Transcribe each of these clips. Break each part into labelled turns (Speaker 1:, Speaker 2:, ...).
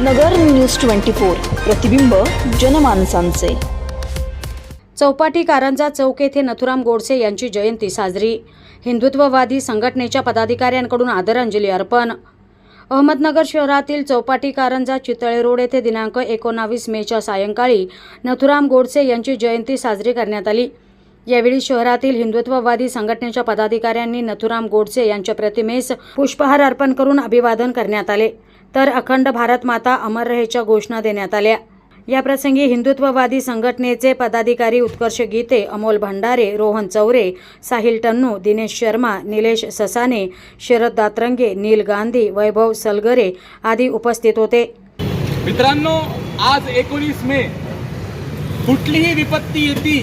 Speaker 1: नगर news twenty four प्रतिबिंब जनमानसांचे.
Speaker 2: चौपाटी कारंजा चौक येथे नथुराम गोडसे यांची जयंती साजरी. हिंदुत्ववादी संघटनेच्या पदाधिकाऱ्यांकडून आदरांजली अर्पण. अहमदनगर शहरातील चौपाटी कारंजा चितळे रोड येथे दिनांक एकोणावीस मेच्या सायंकाळी नथुराम गोडसे यांची जयंती साजरी करण्यात आली. यावेळी शहरातील हिंदुत्ववादी संघटनेच्या पदाधिकाऱ्यांनी नथुराम गोडसे यांच्या प्रतिमेस पुष्पहार अर्पण करून अभिवादन करण्यात आले. तर अखंड भारत माता अमर रहेच्या घोषणा देण्यात आल्या. याप्रसंगी हिंदुत्ववादी संघटनेचे पदाधिकारी उत्कर्ष गीते अमोल भंडारे रोहन चौरे साहिल टन्नू दिनेश शर्मा निलेश ससाने शरद दातरंगे नील गांधी वैभव सलगरे आदी उपस्थित होते.
Speaker 3: मित्रांनो आज एकोणीस मे. कुठलीही विपत्ती येते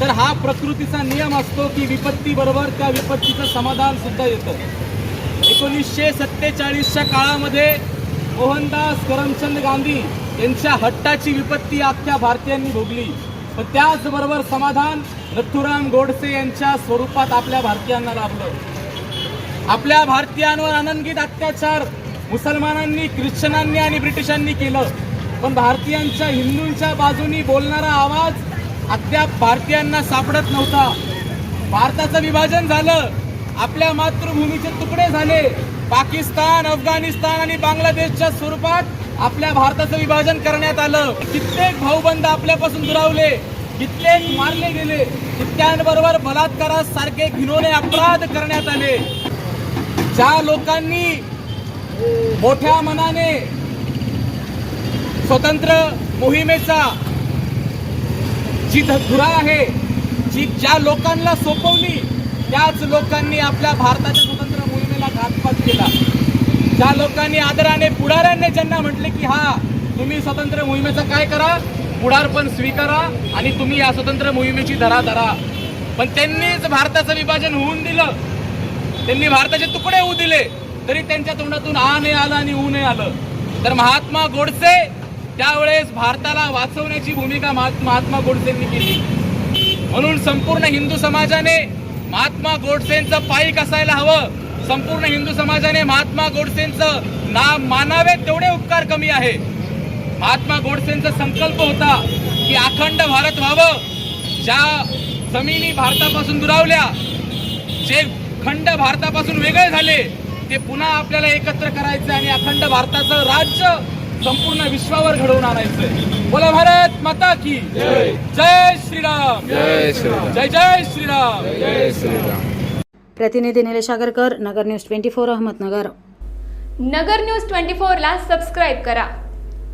Speaker 3: तर हा प्रकृतीचा नियम असतो की विपत्ती बरोबर त्या विपत्तीचं समाधान सुद्धा येतं. एकोणीसशे सत्तेचाळीसच्या काळामध्ये मोहनदास करमचंद गांधी यांच्या हट्टाची विपत्ती अख्ख्या भारतीयांनी भोगली. पण त्याचबरोबर समाधान नथुराम गोडसे यांच्या स्वरूपात आपल्या भारतीयांना लाभलं. आपल्या भारतीयांवर अनंगित अत्याचार मुसलमानांनी ख्रिश्चनांनी आणि ब्रिटिशांनी केलं. पण भारतीयांच्या हिंदूंच्या बाजूनी बोलणारा आवाज अद्याप भारतीयांना सापडत नव्हता. भारताचं विभाजन झालं. आपल्या मातृभूमीचे तुकडे झाले. पाकिस्तान अफगाणिस्तान आणि बांगलादेशच्या स्वरूपात आपल्या भारताचं विभाजन करण्यात आलं. कित्येक भाऊबंद आपल्यापासून दुरावले. कित्येक मारले गेले. कित्यांबरोबर बलात्कारासारखे घिनोने अपराध करण्यात आले. ज्या लोकांनी मोठ्या मनाने स्वतंत्र मोहिमेचा जी धुरा आहे जी ज्या लोकांना सोपवली त्याच लोकांनी आपल्या भारताच्या स्वतंत्र मोहिमेला घातपात केला. ज्या लोकांनी आदराने पुढाऱ्यांनी ज्यांना म्हटले की हा तुम्ही स्वतंत्र मोहिमेचं काय करा? पुढारपण स्वीकारा आणि तुम्ही या स्वतंत्र मोहिमेची धरा धरा. पण त्यांनीच भारताचं विभाजन होऊन दिलं. त्यांनी भारताचे तुकडे होऊ दिले. तरी त्यांच्या तोंडातून आ नाही आलं आणि ऊ नाही आलं. तर महात्मा गोडसे त्यावेळेस भारताला वाचवण्याची भूमिका महात्मा गोडसेंनी केली. म्हणून संपूर्ण हिंदू समाजाने महात्मा गोडसेंचं पायीक असायला हवं? संपूर्ण हिंदू समाजाने महात्मा गोडसेंचं नाम मानावे तेवढे उपकार कमी आहे. महात्मा गोडसेंचा संकल्प होता की अखंड भारत व्हावं. ज्या जमिनी भारतापासून दुरावल्या जे खंड भारतापासून वेगळे झाले ते पुन्हा आपल्याला एकत्र करायचं आणि अखंड भारताचं राज्य संपूर्ण विश्वावर घडवून आणायचंय. बोला भारत माता की जय. श्रीराम.
Speaker 4: जय श्रीराम.
Speaker 3: जय जय श्रीराम.
Speaker 4: जय श्रीराम.
Speaker 2: प्रतिनिधी Nilesh Agarkar Nagar news twenty four Ahmednagar.
Speaker 5: Nagar news twenty फोरला सबस्क्राईब करा.